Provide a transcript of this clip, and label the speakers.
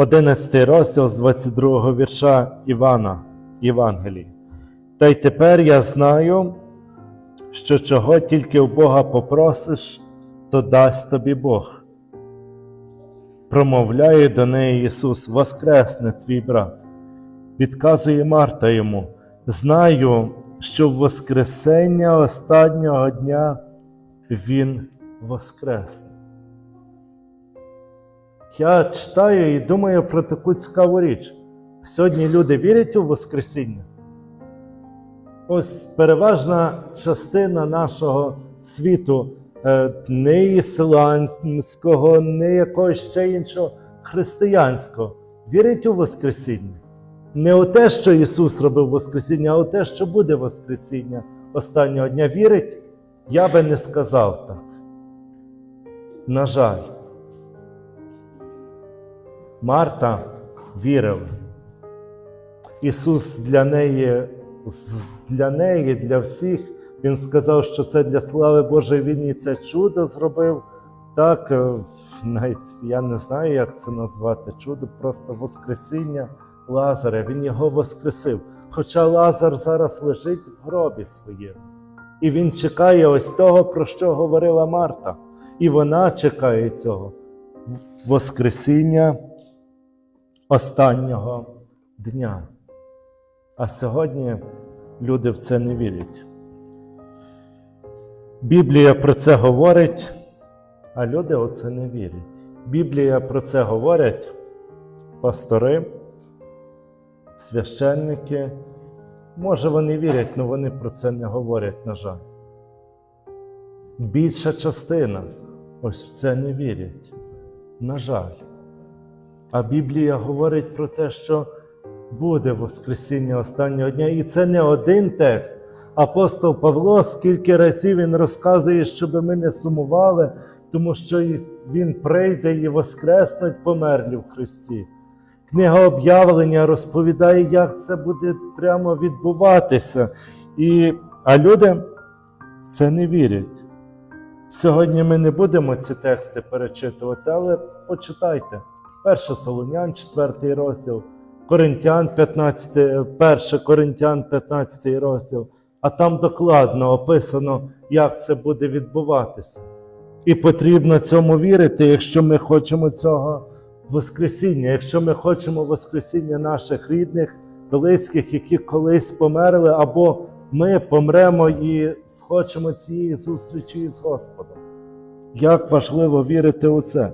Speaker 1: 11 розділ з 22 вірша Івана Євангелії. Та й тепер я знаю, що чого тільки в Бога попросиш, то дасть тобі Бог. Промовляє до неї Ісус, Воскресне твій брат. Відказує Марта йому: Знаю, що в Воскресення останнього дня Він воскресне. Я читаю і думаю про таку цікаву річ. Сьогодні люди вірять у Воскресіння. Ось переважна частина нашого світу, е, не ісламського, не якогось ще іншого християнського, вірить у Воскресіння. Не у те, що Ісус робив Воскресіння, а у те, що буде Воскресіння останнього дня. Вірить? Я би не сказав так. На жаль. Марта вірила. Ісус для неї, для неї, для всіх, Він сказав, що це для слави Божої Він і це чудо зробив. Так, е, навіть я не знаю, як це назвати. Чудо, просто Воскресіння Лазаря. Він його воскресив. Хоча Лазар зараз лежить в гробі своєму. І він чекає ось того, про що говорила Марта. І вона чекає цього Воскресіння останнього дня. А сьогодні люди в це не вірять. Біблія про це говорить, а люди у це не вірять. Біблія про це говорять пастори, священники. Може, вони вірять, але вони про це не говорять, на жаль. Більша частина ось в це не вірять. На жаль. А Біблія говорить про те, що буде Воскресіння останнього дня. І це не один текст. Апостол Павло, скільки разів він розказує, щоб ми не сумували, тому що він прийде і воскреснуть померлі в Христі. Книга об'явлення розповідає, як це буде прямо відбуватися. І, а люди в це не вірять. Сьогодні ми не будемо ці тексти перечитувати, але почитайте. 1 Солонян, 4 розділ, Коринтян 15, 1 Коринтян 15 розділ, а там докладно описано, як це буде відбуватися. І потрібно цьому вірити, якщо ми хочемо цього Воскресіння, якщо ми хочемо Воскресіння наших рідних, близьких, які колись померли, або ми помремо і схочемо цієї зустрічі з Господом. Як важливо вірити у це.